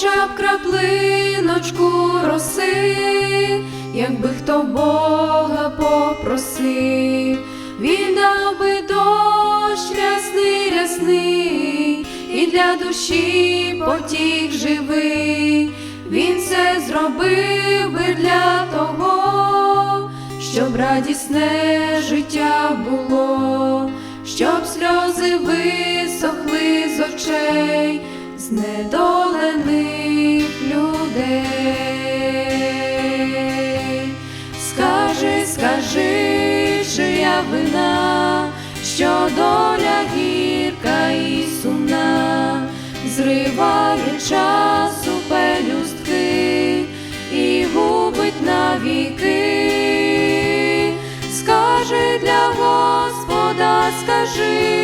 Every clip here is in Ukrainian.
хоча б краплиночку роси, якби хто Бога попросив, він дав би дощ рясний, рясний, і для душі потік живий, він все зробив би для того, щоб радісне життя було, щоб сльози висохли з очей знедолених людей. Скажи, скажи, чия вина, що доля гірка і сумна, зриває часу пелюстки і губить навіки. Скажи для Господа, скажи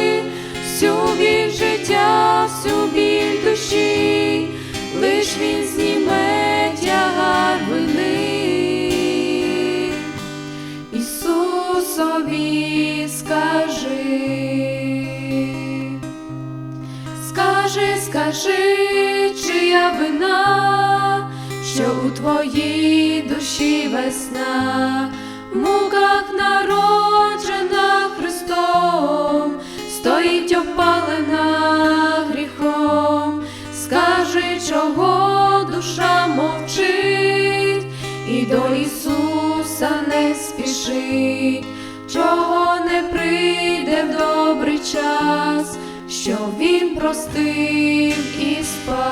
життя, всю біль душі, лиш він зніме тягар вини. Ісусові скажи, скажи, скажи, чия вина, що у твоїй душі весна, в муках народжена чого душа мовчить, і до Ісуса не спішить, чого не прийде в добрий час, що Він простив і спас.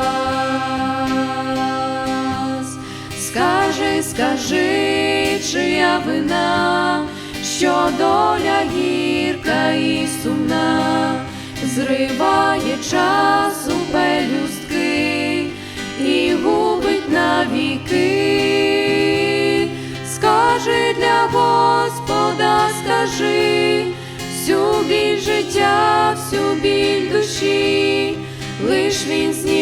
Скажи, скажи, чия вина, що доля Господа, скажи всю біль життя, всю біль душі, лиш він зніме